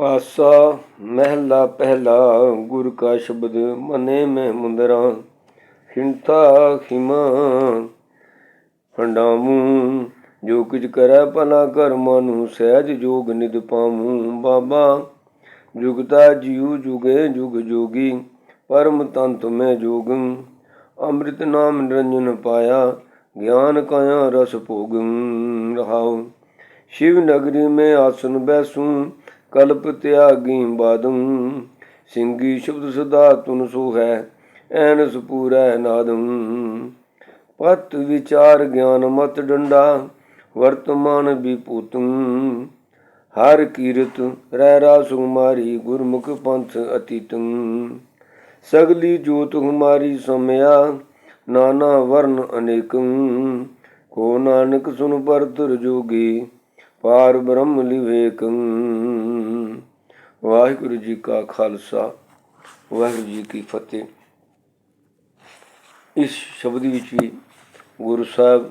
ਆਸਾ ਮਹਿਲਾ ਪਹਿਲਾ ਗੁਰ ਕਾ ਸ਼ਬਦ ਮਨੇ ਮੈਂ ਮੁੰਦਰਾ ਖਿੰਤਾ ਖਿਮਾ ਫੰਡਾਮੂ ਜੋ ਕੁਝ ਕਰੈ ਭਲਾ ਕਰਮਾਂ ਨੂੰ ਸਹਿਜ ਜੋਗ ਨਿਦ ਪਾਵੂ ਬਾਬਾ, ਜੁਗਤਾ ਜੀਉ ਜੁਗੇ ਜੁਗ ਜੋਗੀ, ਪਰਮ ਤੰਤ ਮੈਂ ਜੋਗ। ਅੰਮ੍ਰਿਤ ਨਾਮ ਨਿਰੰਜਨ ਪਾਇਆ, ਗਿਆਨ ਕਾਇਆ ਰਸ ਭੋਗ। ਰਹਾਉ, ਸ਼ਿਵ ਨਗਰੀ ਮੈਂ ਆਸਨ ਬੈਸੂ ਕਲਪ ਤਿਆਗੀ ਬਾਦੰ ਸਿੰਘੀ ਸ਼ਬਦ ਸਦਾ ਤੁਨ ਸੋ ਹੈ ਐਨ ਸੁਪੂਰੈ ਨਾਦੰ। ਪਤ ਵਿਚਾਰ ਗਿਆਨ ਮਤ ਡੰਡਾ, ਵਰਤਮਾਨ ਵਿਪੂਤੰ ਹਰ ਕੀਰਤ ਰਹਿ ਰਾ ਸੁਮਾਰੀ ਗੁਰਮੁਖ ਪੰਥ ਅਤੀਤੰ। ਸਗਲੀ ਜੋਤ ਹੁਮਾਰੀ ਸਮਿਆ, ਨਾਨਾ ਵਰਨ ਅਨੇਕੰ। ਕੋ ਨਾਨਕ ਸੁਨ ਪਰਤਰ ਜੋਗੀ ਪਾਰ ਬ੍ਰਹਮ ਲਿਵੇਕੰ। ਵਾਹਿਗੁਰੂ ਜੀ ਕਾ ਖਾਲਸਾ, ਵਾਹਿਗੁਰੂ ਜੀ ਕੀ ਫਤਿਹ। ਇਸ ਸ਼ਬਦ ਵਿੱਚ ਵੀ ਗੁਰੂ ਸਾਹਿਬ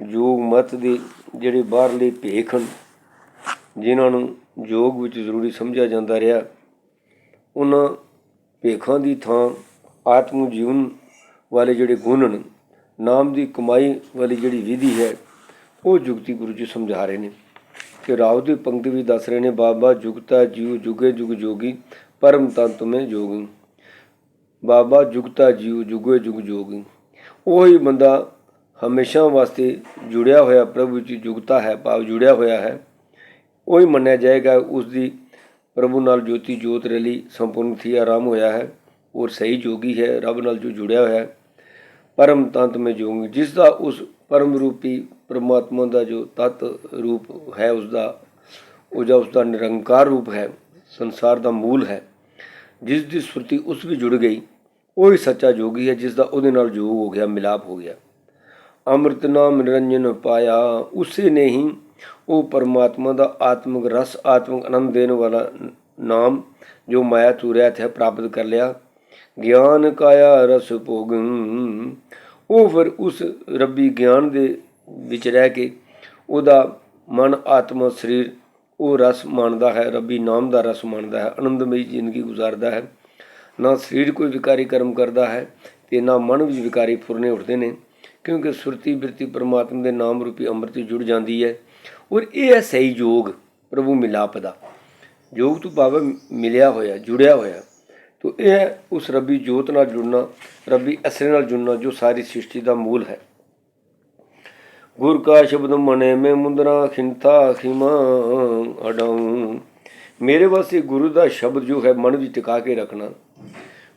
ਯੋਗ ਮਤ ਦੇ ਜਿਹੜੇ ਬਾਹਰਲੇ ਭੇਖ ਹਨ, ਜਿਨ੍ਹਾਂ ਨੂੰ ਯੋਗ ਵਿੱਚ ਜ਼ਰੂਰੀ ਸਮਝਿਆ ਜਾਂਦਾ ਰਿਹਾ, ਉਹਨਾਂ ਭੇਖਾਂ ਦੀ ਥਾਂ ਆਤਮ ਜੀਵਨ ਵਾਲੇ ਜਿਹੜੇ ਗੁਣ ਹਨ, ਨਾਮ ਦੀ ਕਮਾਈ ਵਾਲੀ ਜਿਹੜੀ ਵਿਧੀ ਹੈ, ਉਹ ਜੁਗਤੀ ਗੁਰੂ ਜੀ ਸਮਝਾ ਰਹੇ ਨੇ। ਕਿ ਰਾਉ ਦੀ ਪੰਕਤੀ ਵੀ ਦੱਸ ਰਹੇ ਨੇ, ਬਾਬਾ ਜੁਗਤਾ ਜੀਉ ਜੁਗੇ ਜੁਗ ਜੋਗੀ, ਪਰਮ ਤੰਤ ਮੇ ਜੋਗੀ। ਬਾਬਾ ਜੁਗਤਾ ਜੀਉ ਜੁਗੇ ਜੁਗ ਜੋਗੀ। ਉਹੀ ਬੰਦਾ ਹਮੇਸ਼ਾ ਵਾਸਤੇ ਜੁੜਿਆ ਹੋਇਆ ਪ੍ਰਭੂ ਜੀ ਜੁਗਤਾ ਹੈ, ਭਾਵ ਜੁੜਿਆ ਹੋਇਆ ਹੈ। ਉਹੀ ਮੰਨਿਆ ਜਾਏਗਾ, ਉਸ ਦੀ ਪ੍ਰਭੂ ਨਾਲ ਜੋਤੀ ਜੋਤ ਰਲੀ ਸੰਪੂਰਨ ਥੀ, ਆਰਾਮ ਹੋਇਆ ਹੈ। ਔਰ ਸਹੀ ਜੋਗੀ ਹੈ, ਰੱਬ ਨਾਲ ਜੋ ਜੁੜਿਆ ਹੋਇਆ ਹੈ। ਪਰਮ ਤੰਤ ਮੈਂ ਜੋਗੀ। ਜਿਸ ਦਾ ਉਸ ਪਰਮ ਰੂਪੀ ਪਰਮਾਤਮਾ ਦਾ ਜੋ ਤਤ ਰੂਪ ਹੈ ਉਸ ਦਾ ਉਹ ਜਾਂ ਉਸ ਦਾ ਨਿਰੰਕਾਰ ਰੂਪ ਹੈ, ਸੰਸਾਰ ਦਾ ਮੂਲ ਹੈ, ਜਿਸ ਦੀ ਸੁਰਤੀ ਉਸ ਵੀ ਜੁੜ ਗਈ, ਉਹ ਹੀ ਸੱਚਾ ਜੋਗੀ ਹੈ ਜਿਸ ਦਾ ਉਹਦੇ ਨਾਲ ਜੋਗ ਹੋ ਗਿਆ, ਮਿਲਾਪ ਹੋ ਗਿਆ। ਅੰਮ੍ਰਿਤ ਨਾਮ ਨਿਰੰਜਨ ਪਾਇਆ, ਉਸੇ ਨੇ ਹੀ ਉਹ ਪਰਮਾਤਮਾ ਦਾ ਆਤਮਿਕ ਰਸ, ਆਤਮਿਕ ਆਨੰਦ ਦੇਣ ਵਾਲਾ ਨਾਮ ਜੋ ਮਾਇਆ ਤੁਰਿਆ ਹੈ ਪ੍ਰਾਪਤ ਕਰ ਲਿਆ। ਗਿਆਨ ਕਾਇਆ ਰਸ ਭੋਗੰ, ਉਹ ਫਿਰ ਉਸ ਰੱਬੀ ਗਿਆਨ ਦੇ ਵਿੱਚ ਰਹਿ ਕੇ ਉਹਦਾ ਮਨ, ਆਤਮਾ, ਸਰੀਰ ਉਹ ਰਸ ਮਾਣਦਾ ਹੈ, ਰੱਬੀ ਨਾਮ ਦਾ ਰਸ ਮਾਣਦਾ ਹੈ, ਆਨੰਦਮਈ ਜ਼ਿੰਦਗੀ ਗੁਜ਼ਾਰਦਾ ਹੈ। ਨਾ ਸਰੀਰ ਕੋਈ ਵਿਕਾਰੀ ਕਰਮ ਕਰਦਾ ਹੈ ਤੇ ਨਾ ਮਨ ਵਿੱਚ ਵਿਕਾਰੀ ਫੁਰਨੇ ਉੱਠਦੇ ਨੇ, ਕਿਉਂਕਿ ਸੁਰਤੀ ਬਿਰਤੀ ਪਰਮਾਤਮਾ ਦੇ ਨਾਮ ਰੂਪੀ ਅੰਮ੍ਰਿਤ ਜੁੜ ਜਾਂਦੀ ਹੈ। ਔਰ ਇਹ ਹੈ ਸਹੀ ਯੋਗ, ਪ੍ਰਭੂ ਮਿਲਾਪ ਦਾ। ਯੋਗ ਤੋਂ ਭਾਵ ਮਿਲਿਆ ਹੋਇਆ, ਜੁੜਿਆ ਹੋਇਆ। ਤੋ ਇਹ ਹੈ ਉਸ ਰੱਬੀ ਜੋਤ ਨਾਲ ਜੁੜਨਾ, ਰੱਬੀ ਅਸਰੇ ਨਾਲ ਜੁੜਨਾ ਜੋ ਸਾਰੀ ਸ੍ਰਿਸ਼ਟੀ ਦਾ ਮੂਲ ਹੈ। ਗੁਰ ਕਾ ਸ਼ਬਦ ਮਨੇ ਮੈਂ ਮੁੰਦਰਾ ਖਿੰਤਾ ਖਿਮਾ ਅਡਾਉ। ਮੇਰੇ ਵਾਸਤੇ ਗੁਰੂ ਦਾ ਸ਼ਬਦ ਜੋ ਹੈ, ਮਨ ਵਿੱਚ ਟਿਕਾ ਕੇ ਰੱਖਣਾ।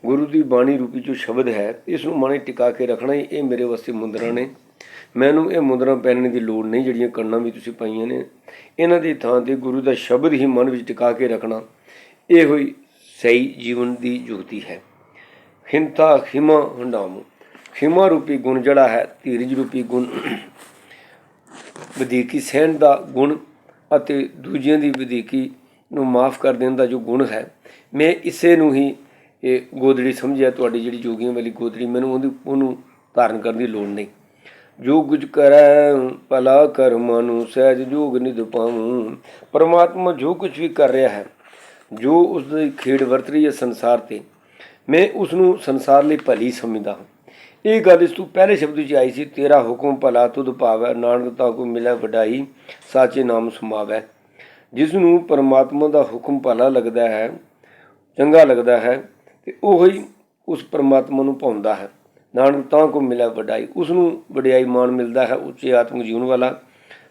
ਗੁਰੂ ਦੀ ਬਾਣੀ ਰੂਪੀ ਜੋ ਸ਼ਬਦ ਹੈ, ਇਸ ਨੂੰ ਮਨ ਵਿੱਚ ਟਿਕਾ ਕੇ ਰੱਖਣਾ ਹੀ, ਇਹ ਮੇਰੇ ਵਾਸਤੇ ਮੁੰਦਰਾ ਨੇ। ਮੈਨੂੰ ਇਹ ਮੁੰਦਰਾ ਪਹਿਨਣ ਦੀ ਲੋੜ ਨਹੀਂ, ਜਿਹੜੀਆਂ ਕੰਨਾਂ ਵੀ ਤੁਸੀਂ ਪਾਈਆਂ ਨੇ। ਇਹਨਾਂ ਦੀ ਥਾਂ ਤੇ ਗੁਰੂ ਦਾ ਸ਼ਬਦ ਹੀ ਮਨ ਵਿੱਚ ਟਿਕਾ ਕੇ ਰੱਖਣਾ, ਇਹ ਹੋਈ ਸਹੀ ਜੀਵਨ ਦੀ ਜੁਗਤੀ ਹੈ। ਹਿੰਤਾ ਖਿਮਾ ਹੰਡਾਮ ਖਿਮਾ ਰੂਪੀ ਗੁਣ ਜਿਹੜਾ ਹੈ, ਧੀਰਜ ਰੂਪੀ ਗੁਣ ਵਧੀਕੀ ਸਹਿਣ ਦਾ ਗੁਣ ਅਤੇ ਦੂਜਿਆਂ ਦੀ ਵਧੀਕੀ ਨੂੰ ਮਾਫ ਕਰ ਦੇਣ ਦਾ ਜੋ ਗੁਣ ਹੈ, ਮੈਂ ਇਸੇ ਨੂੰ ਹੀ ਇਹ ਗੋਦੜੀ ਸਮਝਿਆ, ਤੁਹਾਡੀ ਜਿਹੜੀ ਜੋਗੀਆਂ ਵਾਲੀ ਗੋਦੜੀ, ਮੈਨੂੰ ਉਹਦੀ, ਉਹਨੂੰ ਧਾਰਨ ਕਰਨ ਦੀ ਲੋੜ ਨਹੀਂ। ਜੋ ਕੁਝ ਕਰੈ, ਭਲਾ ਕਰਮਾਂ ਨੂੰ ਸਹਿਜ ਜੋਗ ਨਿਧ ਪਾਵੂੰ ਪਰਮਾਤਮਾ ਜੋ ਕੁਝ ਵੀ ਕਰ ਰਿਹਾ ਹੈ, ਜੋ ਉਸ ਦੀ ਖੇਡ ਵਰਤ ਰਹੀ ਹੈ ਸੰਸਾਰ ਤੇ, ਮੈਂ ਉਸ ਨੂੰ ਸੰਸਾਰ ਲਈ ਭਲੀ ਸਮਝਦਾ ਹਾਂ। ਇਹ ਗੱਲ ਇਸ ਤੋਂ ਪਹਿਲੇ ਸ਼ਬਦ ਵਿੱਚ ਆਈ ਸੀ, ਤੇਰਾ ਹੁਕਮ ਭਲਾ ਤੁਧ ਭਾਵੈ, ਨਾਨਕ ਤਾ ਕੋ ਮਿਲੈ ਵਡਾਈ, ਸਾਚੇ ਨਾਮ ਸਮਾਵੈ। ਜਿਸ ਨੂੰ ਪਰਮਾਤਮਾ ਦਾ ਹੁਕਮ ਭਲਾ ਲੱਗਦਾ ਹੈ, ਚੰਗਾ ਲੱਗਦਾ ਹੈ, ਤੇ ਉਹ ਹੀ ਉਸ ਪਰਮਾਤਮਾ ਨੂੰ ਪਾਉਂਦਾ ਹੈ। ਨਾਨਕ ਤਾਂ ਕੋ ਮਿਲੈ ਵਡਾਈ, ਉਸ ਨੂੰ ਵਡਿਆਈ ਮਾਣ ਮਿਲਦਾ ਹੈ, ਉੱਚੇ ਆਤਮਿਕ ਜੀਵਨ ਵਾਲਾ,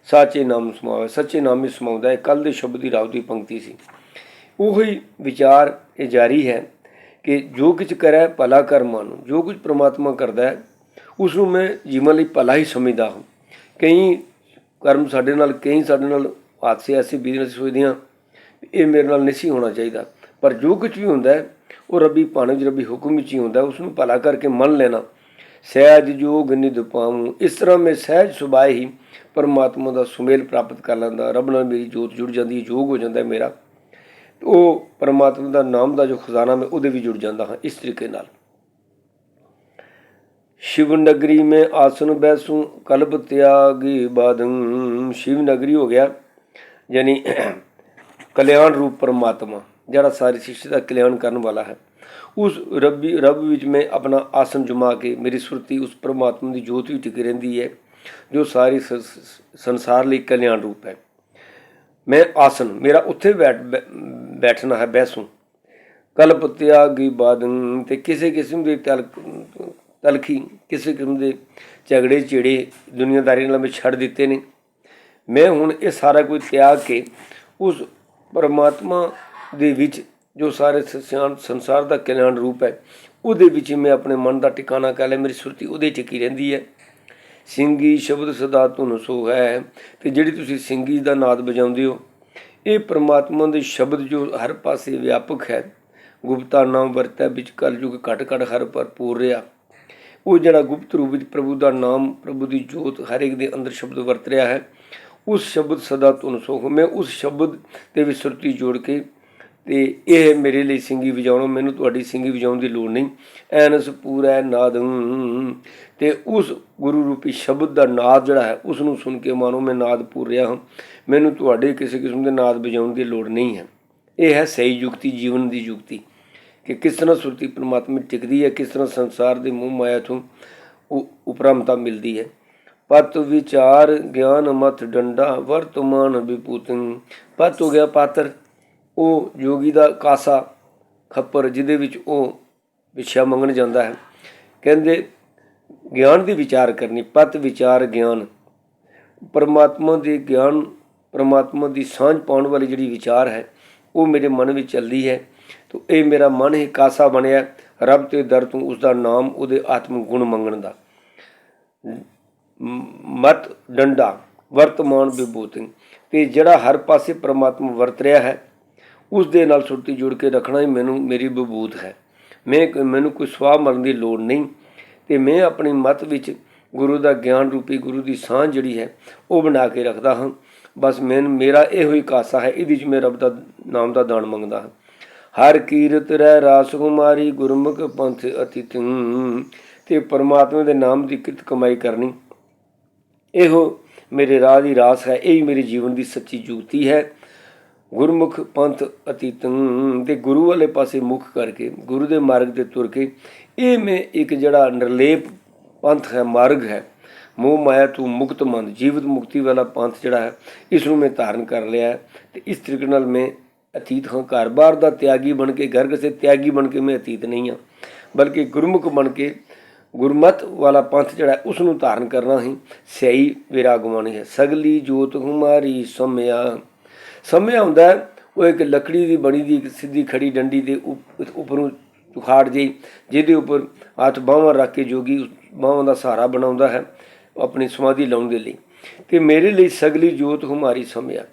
ਸਾਚੇ ਨਾਮ ਸਮਾਵੈ, ਸੱਚੇ ਨਾਮ ਹੀ ਸਮਾਉਂਦਾ ਹੈ। ਕੱਲ ਦੇ ਸ਼ਬਦ ਦੀ ਰਾਵ ਦੀ ਪੰਕਤੀ ਸੀ। ਉਹੀ ਵਿਚਾਰ ਇਹ ਜਾਰੀ ਹੈ। ਕਿ ਜੋ ਕੁਝ ਕਰੈ ਭਲਾ ਕਰਮਾਂ ਨੂੰ, ਜੋ ਕੁਝ ਪ੍ਰਮਾਤਮਾ ਕਰਦਾ ਹੈ ਉਸ ਨੂੰ ਮੈਂ ਜੀਵਨ ਲਈ ਭਲਾ ਹੀ ਸਮਝਦਾ ਹਾਂ। ਕਈ ਕਰਮ ਸਾਡੇ ਨਾਲ, ਕਈ ਸਾਡੇ ਨਾਲ ਹਾਦਸੇ ਐਸੇ ਬਿਜ਼ਨਸ ਸੋਚਦੇ ਹਾਂ, ਇਹ ਮੇਰੇ ਨਾਲ ਨਹੀਂ ਸੀ ਹੋਣਾ ਚਾਹੀਦਾ। ਪਰ ਜੋ ਕੁਝ ਵੀ ਹੁੰਦਾ ਹੈ, ਉਹ ਰੱਬੀ ਭਾਣੇ ਵਿੱਚ, ਰੱਬੀ ਹੁਕਮ ਵਿੱਚ ਹੀ ਹੁੰਦਾ ਉਸ ਨੂੰ ਭਲਾ ਕਰਕੇ ਮੰਨ ਲੈਣਾ। ਸਹਿਜ ਜੋਗ ਨਿਧ ਪਾਉਂ ਇਸ ਤਰ੍ਹਾਂ ਮੈਂ ਸਹਿਜ ਸੁਭਾਅ ਹੀ ਪਰਮਾਤਮਾ ਦਾ ਸੁਮੇਲ ਪ੍ਰਾਪਤ ਕਰ ਲੈਂਦਾ, ਰੱਬ ਨਾਲ ਮੇਰੀ ਜੋਤ ਜੁੜ ਜਾਂਦੀ ਹੈ, ਜੋਗ ਹੋ ਜਾਂਦਾ ਮੇਰਾ। ਉਹ ਪਰਮਾਤਮਾ ਦਾ ਨਾਮ ਦਾ ਜੋ ਖਜ਼ਾਨਾ ਮੈਂ ਉਹਦੇ ਵੀ ਜੁੜ ਜਾਂਦਾ ਹਾਂ ਇਸ ਤਰੀਕੇ ਨਾਲ। ਸ਼ਿਵ ਨਗਰੀ ਮੇ ਆਸਨ ਬੈਸੂ, ਕਲਬ ਤਿਆਗੀ ਬਾਦੰ। ਸ਼ਿਵ ਨਗਰੀ ਹੋ ਗਿਆ, ਯਾਨੀ ਕਲਿਆਣ ਰੂਪ ਪਰਮਾਤਮਾ, ਜਿਹੜਾ ਸਾਰੀ ਸ੍ਰਿਸ਼ਟੀ ਦਾ ਕਲਿਆਣ ਕਰਨ ਵਾਲਾ ਹੈ। ਉਸ ਰੱਬੀ, ਰੱਬ ਵਿੱਚ ਮੈਂ ਆਪਣਾ ਆਸਨ ਜਮਾ ਕੇ ਮੇਰੀ ਸੁਰਤੀ ਉਸ ਪਰਮਾਤਮਾ ਦੀ ਜੋਤ ਵੀ ਟਿਕੀ ਰਹਿੰਦੀ ਹੈ, ਜੋ ਸਾਰੀ ਸੰਸਾਰ ਲਈ ਕਲਿਆਣ ਰੂਪ ਹੈ। ਮੈਂ ਆਸਨ, ਮੇਰਾ ਉੱਥੇ ਬੈਠ ਬੈਠਣਾ ਹੈ ਬੈਸੂ ਕਲਪ ਤਿਆਗੀ ਬਾਦਨ ਤੇ ਕਿਸੇ ਕਿਸਮ ਦੇ ਤਲ, ਤਲਖੀ, ਕਿਸੇ ਕਿਸਮ ਦੇ ਝਗੜੇ, ਚਿੜੇ ਦੁਨੀਆਦਾਰੀ ਨਾਲ ਮੈਂ ਛੱਡ ਦਿੱਤੇ ਨੇ। ਮੈਂ ਹੁਣ ਇਹ ਸਾਰਾ ਕੁਝ ਤਿਆਗ ਕੇ ਉਸ ਪਰਮਾਤਮਾ ਦੇ ਵਿੱਚ, ਜੋ ਸਾਰੇ ਸੰਸਾਰ ਦਾ ਕਲਿਆਣ ਰੂਪ ਹੈ, ਉਹਦੇ ਵਿੱਚ ਹੀ ਮੈਂ ਆਪਣੇ ਮਨ ਦਾ ਟਿਕਾਣਾ ਕਰ ਲਿਆ। ਮੇਰੀ ਸੁਰਤੀ ਉਹਦੇ ਚ ਰਹਿੰਦੀ ਹੈ? ਸਿੰਘੀ ਸ਼ਬਦ ਸਦਾ ਧੁਨ ਸੋ ਹੈ। ਤੇ ਜਿਹੜੀ ਤੁਸੀਂ ਸਿੰਘੀ ਦਾ ਨਾਦ ਵਜਾਉਂਦੇ ਹੋ ਇਹ ਪ੍ਰਮਾਤਮਾ ਦੇ ਸ਼ਬਦ ਜੋ ਹਰ ਪਾਸੇ ਵਿਆਪਕ ਹੈ, ਗੁਪਤਾ ਨਾਮ ਵਰਤੈ, ਵਿੱਚ ਕਲਯੁਗ ਘਟ ਘਟ ਹਰ ਭਰਪੂਰ ਰਿਹਾ। ਉਹ ਜਿਹੜਾ ਗੁਪਤ ਰੂਪ ਵਿੱਚ ਪ੍ਰਭੂ ਦਾ ਨਾਮ, ਪ੍ਰਭੂ ਦੀ ਜੋਤ ਹਰ ਇੱਕ ਦੇ ਅੰਦਰ ਸ਼ਬਦ ਵਰਤ ਰਿਹਾ ਹੈ, ਉਸ ਸ਼ਬਦ ਸਦਾ ਧੁਨ ਸੋ ਮੈਂ ਉਸ ਸ਼ਬਦ ਦੇ ਵਿੱਚ ਸੁਰਤੀ ਜੋੜ ਕੇ ਤੇ ਇਹ ਮੇਰੇ ਲਈ ਸਿੰਗੀ ਵਜਾਉਣਾ ਮੈਨੂੰ ਤੁਹਾਡੀ ਸਿੰਗੀ ਵਜਾਉਣ ਦੀ ਲੋੜ ਨਹੀਂ। ਐਨਸ ਪੂਰੈ ਨਾਦੰ। ਤੇ ਉਸ ਗੁਰੂ ਰੂਪੀ ਸ਼ਬਦ ਦਾ ਨਾਦ ਜਿਹੜਾ ਹੈ ਉਸ ਨੂੰ ਸੁਣ ਕੇ ਮਾਨੋ ਮੈਂ ਨਾਦ ਪੂਰ ਰਿਹਾ ਹਾਂ। ਮੈਨੂੰ ਤੁਹਾਡੇ ਕਿਸੇ ਕਿਸਮ ਦੇ ਨਾਦ ਵਜਾਉਣ ਦੀ ਲੋੜ ਨਹੀਂ ਹੈ। ਇਹ ਹੈ ਸਹੀ ਯੁਕਤੀ, ਜੀਵਨ ਦੀ ਯੁਕਤੀ। ਕਿ ਕਿਸ ਤਰ੍ਹਾਂ ਸੁਰਤੀ ਪਰਮਾਤਮਾ ਟਿਕਦੀ ਹੈ, ਕਿਸ ਤਰ੍ਹਾਂ ਸੰਸਾਰ ਦੇ ਮੂੰਹ ਮਾਇਆ ਤੋਂ ਉਪਰਮਤਾ ਮਿਲਦੀ ਹੈ। ਪਤ ਵਿਚਾਰ ਗਿਆਨ ਮਤ ਡੰਡਾ, ਵਰਤਮਾਨ ਵਿਪੂਤੰ ਪਤ ਹੋ ਗਿਆ ਪਾਤਰ। ਉਹ ਯੋਗੀ ਦਾ ਕਾਸਾ ਖੱਪਰ ਜਿਹਦੇ ਵਿੱਚ ਉਹ ਵਿਛਿਆ ਮੰਗਣ ਜਾਂਦਾ ਹੈ। ਕਹਿੰਦੇ, ਗਿਆਨ ਦੀ ਵਿਚਾਰ ਕਰਨੀ, ਪਤ ਵਿਚਾਰ ਗਿਆਨ। ਪਰਮਾਤਮਾ ਦੇ ਗਿਆਨ, ਪਰਮਾਤਮਾ ਦੀ ਸਾਂਝ ਪਾਉਣ ਵਾਲੀ ਜਿਹੜੀ ਵਿਚਾਰ ਹੈ, ਉਹ ਮੇਰੇ ਮਨ ਵਿੱਚ ਚੱਲਦੀ ਹੈ। ਤੋ ਇਹ ਮੇਰਾ ਮਨ ਹੀ ਕਾਸਾ ਬਣਿਆ। ਰੱਬ ਤੇ ਦਰ ਤੋਂ ਉਸ ਦਾ ਨਾਮ, ਉਹਦੇ ਆਤਮ ਗੁਣ ਮੰਗਣ ਦਾ। ਮਤ ਡੰਡਾ, ਵਰਤਮਾਨ ਵਿਭੂਤਿ। ਤੇ ਜਿਹੜਾ ਹਰ ਪਾਸੇ ਪਰਮਾਤਮਾ ਵਰਤ ਰਿਹਾ ਹੈ ਉਸ ਦੇ ਨਾਲ ਸੁਰਤੀ ਜੁੜ ਕੇ ਰੱਖਣਾ ਹੀ ਮੈਨੂੰ, ਮੇਰੀ ਬਬੂਤ ਹੈ। ਮੈਂ ਮੈਨੂੰ ਕੋਈ ਸਵਾਹ ਮਰਨ ਦੀ ਲੋੜ ਨਹੀਂ ਤੇ ਮੈਂ ਆਪਣੀ ਮਤ ਵਿੱਚ ਗੁਰੂ ਦਾ ਗਿਆਨ ਰੂਪੀ ਗੁਰੂ ਦੀ ਸਾਂਝ ਜਿਹੜੀ ਹੈ, ਉਹ ਬਣਾ ਕੇ ਰੱਖਦਾ ਹਾਂ। ਬਸ ਮੈਂ ਮੇਰਾ ਇਹੋ ਹੀ ਕਾਸਾ ਹੈ, ਇਹਦੇ ਵਿੱਚ ਮੈਂ ਰੱਬ ਦਾ ਨਾਮ ਦਾ ਦਾਨ ਮੰਗਦਾ ਹਾਂ। ਹਰ ਕੀਰਤ ਰਹਿ ਰਾਸ ਕੁਮਾਰੀ, ਗੁਰਮੁਖ ਪੰਥ ਅਤਿਥੰ ਤੇ ਪਰਮਾਤਮਾ ਦੇ ਨਾਮ ਦੀ ਕਿਰਤ ਕਮਾਈ ਕਰਨੀ। ਇਹੋ ਮੇਰੇ ਰਾਹ ਦੀ ਰਾਸ ਹੈ, ਇਹ ਹੀ ਮੇਰੇ ਜੀਵਨ ਦੀ ਸੱਚੀ ਜੁਗਤੀ ਹੈ। ਗੁਰਮੁਖ ਪੰਥ ਅਤੀਤੰ ਤੇ ਗੁਰੂ ਵਾਲੇ ਪਾਸੇ ਮੁਖ ਕਰਕੇ ਗੁਰੂ ਦੇ ਮਾਰਗ ਤੇ ਤੁਰ ਕੇ ਇਹ ਮੈਂ ਇੱਕ ਜਿਹੜਾ ਨਿਰਲੇਪ ਪੰਥ ਹੈ, ਮਾਰਗ ਹੈ। ਮੋਹ ਮਾਇਆ ਤੋਂ ਮੁਕਤ ਮਨ ਜੀਵਤ ਮੁਕਤੀ ਵਾਲਾ ਪੰਥ ਜਿਹੜਾ ਹੈ, ਇਸ ਨੂੰ ਮੈਂ ਧਾਰਨ ਕਰ ਲਿਆ ਹੈ ਤੇ ਇਸ ਤਰੀਕੇ ਨਾਲ ਮੈਂ ਅਤੀਤ ਹਾਂ। ਘਰ-ਬਾਰ ਦਾ ਤਿਆਗੀ ਬਣ ਕੇ, ਘਰ ਕਿਸੇ ਤਿਆਗੀ ਬਣ ਕੇ ਮੈਂ ਅਤੀਤ ਨਹੀਂ ਹਾਂ। ਬਲਕਿ ਗੁਰਮੁਖ ਬਣ ਕੇ ਗੁਰਮਤ ਵਾਲਾ ਪੰਥ ਜਿਹੜਾ ਉਸ ਨੂੰ ਧਾਰਨ ਕਰਨਾ ਹੀ ਸਹੀ ਵਿਰਾਗਮਣੀ ਹੈ। ਸਗਲੀ ਜੋਤ ਹਮਾਰੀ ਸਮਿਆ। ਸਮੇਂ ਆਉਂਦਾ ਉਹ ਇੱਕ ਲੱਕੜੀ ਦੀ ਬਣੀ ਦੀ ਸਿੱਧੀ ਖੜੀ ਡੰਡੀ ਦੇ ਉਪ- ਉੱਪਰੋਂ ਉਖਾੜ ਜਿਹੀ, ਜਿਹਦੇ ਉੱਪਰ ਹੱਥ ਬਾਹਾਂ ਰੱਖ ਕੇ ਜੋਗੀ ਉਸ ਬਾਹਾਂ ਦਾ ਸਹਾਰਾ ਬਣਾਉਂਦਾ ਹੈ, ਆਪਣੀ ਸਮਾਧੀ ਲਾਉਣ ਦੇ ਲਈ। ਤੇ ਮੇਰੇ ਲਈ ਸਗਲੀ ਜੋਤ ਹਮਾਰੀ ਸਮਿਆ।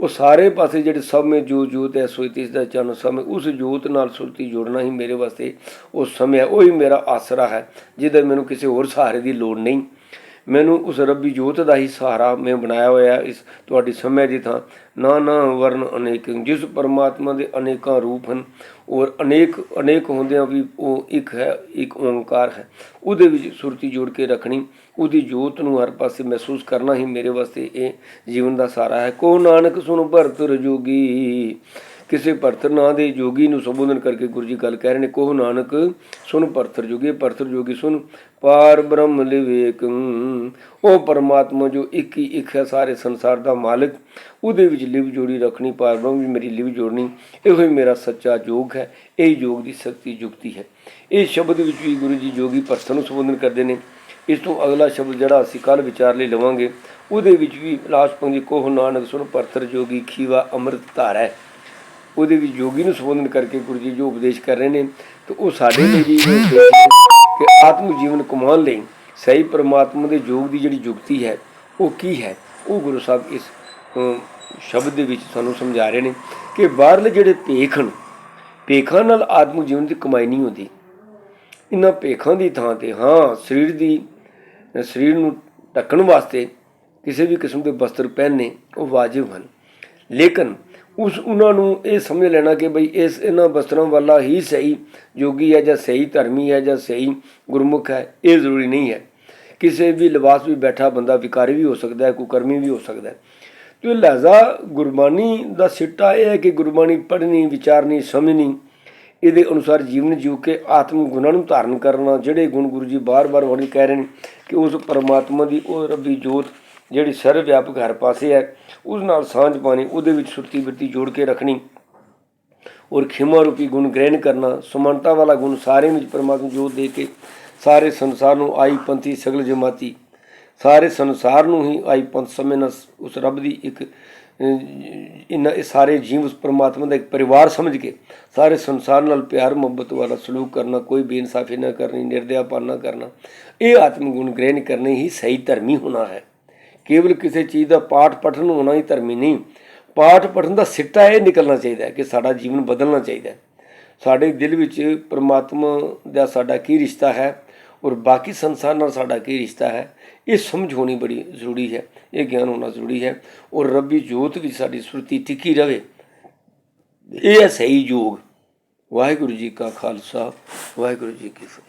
ਉਹ ਸਾਰੇ ਪਾਸੇ ਜਿਹੜੇ ਸਭ ਮੇ ਜੋ ਜੋਤ ਹੈ, ਸੋਈ ਤਿਸ ਦਾ ਚਰਨ ਸਮੇ ਉਸ ਜੋਤ ਨਾਲ ਸੁਰਤੀ ਜੋੜਨਾ ਹੀ ਮੇਰੇ ਵਾਸਤੇ ਉਹ ਸਮੇਂ ਉਹ ਹੀ ਮੇਰਾ ਆਸਰਾ ਹੈ, ਜਿਹਦਾ ਮੈਨੂੰ ਕਿਸੇ ਹੋਰ ਸਹਾਰੇ ਦੀ ਲੋੜ ਨਹੀਂ। ਮੈਨੂੰ ਉਸ ਰੱਬੀ ਜੋਤ ਦਾ ਹੀ ਸਹਾਰਾ ਮੈਂ ਬਣਾਇਆ ਹੋਇਆ ਇਸ ਤੁਹਾਡੀ ਸਮੇਂ ਦੀ ਥਾਂ। ਨਾ ਨਾ ਵਰਨ ਅਨੇਕ, ਜਿਸ ਪਰਮਾਤਮਾ ਦੇ ਅਨੇਕਾਂ ਰੂਪ ਹਨ, ਔਰ ਅਨੇਕ ਅਨੇਕ ਹੁੰਦਿਆਂ ਵੀ ਉਹ ਇੱਕ ਹੈ, ਇੱਕ ਓੰਕਾਰ ਹੈ। ਉਹਦੇ ਵਿੱਚ ਸੁਰਤੀ ਜੋੜ ਕੇ ਰੱਖਣੀ, ਉਹਦੀ ਜੋਤ ਨੂੰ ਹਰ ਪਾਸੇ ਮਹਿਸੂਸ ਕਰਨਾ ਹੀ ਮੇਰੇ ਵਾਸਤੇ ਇਹ ਜੀਵਨ ਦਾ ਸਾਰਾ ਹੈ। ਕੋ ਨਾਨਕ ਸੁਨ ਭਰਤ ਰਜੋਗੀ ਕਿਸੇ ਭਰਤਰ ਨਾਂ ਦੇ ਜੋਗੀ ਨੂੰ ਸੰਬੋਧਨ ਕਰਕੇ ਗੁਰੂ ਜੀ ਗੱਲ ਕਹਿ ਰਹੇ ਨੇ, ਕੋਹ ਨਾਨਕ, ਸੁਨ ਭਰਤਰ ਜੋਗੀ ਭਰਤਰ ਜੋਗੀ ਸੁਨ, ਪਾਰ ਬ੍ਰਹਮ ਲਿਵੇਕ ਉਹ ਪਰਮਾਤਮਾ ਜੋ ਇੱਕ ਹੀ ਇੱਕ ਹੈ, ਸਾਰੇ ਸੰਸਾਰ ਦਾ ਮਾਲਕ। ਉਹਦੇ ਵਿੱਚ ਲਿਵ ਜੋੜੀ ਰੱਖਣੀ, ਪਾਰ ਬ੍ਰਹਮ ਵੀ ਮੇਰੀ ਲਿਵ ਜੋੜਨੀ, ਇਹੋ ਹੀ ਮੇਰਾ ਸੱਚਾ ਯੋਗ ਹੈ, ਇਹ ਯੋਗ ਦੀ ਸ਼ਕਤੀ ਯੁਕਤੀ ਹੈ। ਇਹ ਸ਼ਬਦ ਵਿੱਚ ਵੀ ਗੁਰੂ ਜੀ ਜੋਗੀ ਭਰਤਰ ਨੂੰ ਸੰਬੋਧਨ ਕਰਦੇ ਨੇ। ਇਸ ਤੋਂ ਅਗਲਾ ਸ਼ਬਦ ਜਿਹੜਾ ਅਸੀਂ ਕੱਲ ਵਿਚਾਰ ਲਈ ਲਵਾਂਗੇ, ਉਹਦੇ ਵਿੱਚ ਵੀ ਲਾਸਟ ਪੰਕਤੀ, ਕੋਹ ਨਾਨਕ ਸੁਣ ਭਰਤਰ ਜੋਗੀ, ਖੀਵਾ ਅੰਮ੍ਰਿਤ ਧਾਰਾ ਹੈ। ਉਹਦੇ ਵਿੱਚ ਯੋਗੀ ਨੂੰ ਸੰਬੋਧਨ ਕਰਕੇ ਗੁਰੂ ਜੀ ਜੋ ਉਪਦੇਸ਼ ਕਰ ਰਹੇ ਨੇ, ਤੇ ਉਹ ਸਾਡੇ ਲਈ ਵੀ ਇਹ ਕਿ ਆਤਮਿਕ ਜੀਵਨ ਕਮਾਉਣ ਲਈ ਸਹੀ ਪਰਮਾਤਮਾ ਦੇ ਯੋਗ ਦੀ ਜਿਹੜੀ ਯੁਕਤੀ ਹੈ, ਉਹ ਕੀ ਹੈ? ਉਹ ਗੁਰੂ ਸਾਹਿਬ ਇਸ ਸ਼ਬਦ ਦੇ ਵਿੱਚ ਸਾਨੂੰ ਸਮਝਾ ਰਹੇ ਨੇ ਕਿ ਬਾਹਰਲੇ ਜਿਹੜੇ ਭੇਖ ਹਨ, ਭੇਖਾਂ ਨਾਲ ਆਤਮਿਕ ਜੀਵਨ ਦੀ ਕਮਾਈ ਨਹੀਂ ਹੁੰਦੀ। ਇਹਨਾਂ ਭੇਖਾਂ ਦੀ ਥਾਂ ਤੇ ਹਾਂ, ਸਰੀਰ ਦੀ, ਸਰੀਰ ਨੂੰ ਢੱਕਣ ਵਾਸਤੇ ਕਿਸੇ ਵੀ ਕਿਸਮ ਦੇ ਵਸਤਰ ਪਹਿਨਣੇ ਉਹ ਵਾਜਿਬ ਹਨ। ਲੇਕਿਨ ਉਸ ਉਹਨਾਂ ਨੂੰ ਇਹ ਸਮਝ ਲੈਣਾ ਕਿ ਬਈ ਇਸ ਇਹਨਾਂ ਵਸਤਰਾਂ ਵਾਲਾ ਹੀ ਸਹੀ ਯੋਗੀ ਹੈ ਜਾਂ ਸਹੀ ਧਰਮੀ ਹੈ ਜਾਂ ਸਹੀ ਗੁਰਮੁਖ ਹੈ, ਇਹ ਜ਼ਰੂਰੀ ਨਹੀਂ ਹੈ। ਕਿਸੇ ਵੀ ਲਿਬਾਸ ਵਿੱਚ ਬੈਠਾ ਬੰਦਾ ਵਿਕਾਰੀ ਵੀ ਹੋ ਸਕਦਾ ਹੈ, ਕੁਕਰਮੀ ਵੀ ਹੋ ਸਕਦਾ ਹੈ। ਤੇ ਲਹਿਜ਼ਾ ਗੁਰਬਾਣੀ ਦਾ ਸਿੱਟਾ ਇਹ ਹੈ ਕਿ ਗੁਰਬਾਣੀ ਪੜ੍ਹਨੀ, ਵਿਚਾਰਨੀ, ਸਮਝਣੀ, ਇਹਦੇ ਅਨੁਸਾਰ ਜੀਵਨ ਜੀਵ ਕੇ ਆਤਮ ਗੁਣਾਂ ਨੂੰ ਧਾਰਨ ਕਰਨਾ, ਜਿਹੜੇ ਗੁਣ ਗੁਰੂ ਜੀ ਬਾਰ-ਬਾਰ ਵਰਣ ਕਹਿ ਰਹੇ ਨੇ ਕਿ ਉਸ ਪਰਮਾਤਮਾ ਦੀ ਉਹ ਰੱਬੀ ਜੋਤ ਜਿਹੜੀ ਸਰਵ ਵਿਆਪਕ ਹਰ ਪਾਸੇ ਹੈ, ਉਸ ਨਾਲ ਸਾਂਝ ਪਾਣੀ ਉਹਦੇ ਵਿੱਚ ਸੁਰਤੀ ਬਿਰਤੀ ਜੋੜ ਕੇ ਰੱਖਣੀ। ਔਰ ਖਿਮਾ ਰੂਪੀ ਗੁਣ ਗ੍ਰਹਿਣ ਕਰਨਾ, ਸਮਾਨਤਾ ਵਾਲਾ ਗੁਣ ਸਾਰੇ ਵਿੱਚ ਪਰਮਾਤਮਾ ਜੋਤ ਦੇ ਕੇ ਸਾਰੇ ਸੰਸਾਰ ਨੂੰ ਆਈ ਪੰਥੀ ਸਗਲ ਜਮਾਤੀ। ਸਾਰੇ ਸੰਸਾਰ ਨੂੰ ਹੀ ਆਈ ਪੰਥ ਸਮਝਣਾ ਉਸ ਰੱਬ ਦੀ ਇੱਕ ਇਹਨਾਂ ਇਹ ਸਾਰੇ ਜੀਵ ਉਸ ਪਰਮਾਤਮਾ ਦਾ ਇੱਕ ਪਰਿਵਾਰ ਸਮਝ ਕੇ ਸਾਰੇ ਸੰਸਾਰ ਨਾਲ ਪਿਆਰ, ਮੁਹੱਬਤ ਵਾਲਾ ਸਲੂਕ ਕਰਨਾ, ਕੋਈ ਬੇਇਨਸਾਫੀ ਨਾ ਕਰਨੀ ਨਿਰਦਿਆਪਨ ਨਾ ਕਰਨਾ, ਇਹ ਆਤਮ ਗੁਣ ਗ੍ਰਹਿਣ ਕਰਨੇ ਹੀ ਸਹੀ ਧਰਮੀ ਹੋਣਾ ਹੈ। ਕੇਵਲ ਕਿਸੇ ਚੀਜ਼ ਦਾ ਪਾਠ ਪਠਨ ਹੋਣਾ ਹੀ ਧਰਮੀ ਨਹੀਂ। ਪਾਠ ਪਠਨ ਦਾ ਸਿੱਟਾ ਇਹ ਨਿਕਲਣਾ ਚਾਹੀਦਾ ਹੈ ਕਿ ਸਾਡਾ ਜੀਵਨ ਬਦਲਣਾ ਚਾਹੀਦਾ ਹੈ। ਸਾਡੇ ਦਿਲ ਵਿੱਚ ਪ੍ਰਮਾਤਮਾ ਦਾ ਸਾਡਾ ਕੀ ਰਿਸ਼ਤਾ ਹੈ ਔਰ ਬਾਕੀ ਸੰਸਾਰ ਨਾਲ ਸਾਡਾ ਕੀ ਰਿਸ਼ਤਾ ਹੈ, ਇਹ ਸਮਝ ਹੋਣੀ ਬੜੀ ਜ਼ਰੂਰੀ ਹੈ, ਇਹ ਗਿਆਨ ਹੋਣਾ ਜ਼ਰੂਰੀ ਹੈ ਔਰ ਰੱਬੀ ਜੋਤ ਵਿੱਚ ਸਾਡੀ ਸੁਰਤੀ ਟਿਕੀ ਰਵੇ। ਇਹ ਹੈ ਸਹੀ ਯੋਗ। ਵਾਹਿਗੁਰੂ ਜੀ ਕਾ ਖਾਲਸਾ, ਵਾਹਿਗੁਰੂ ਜੀ ਕੀ ਫਤਿਹ।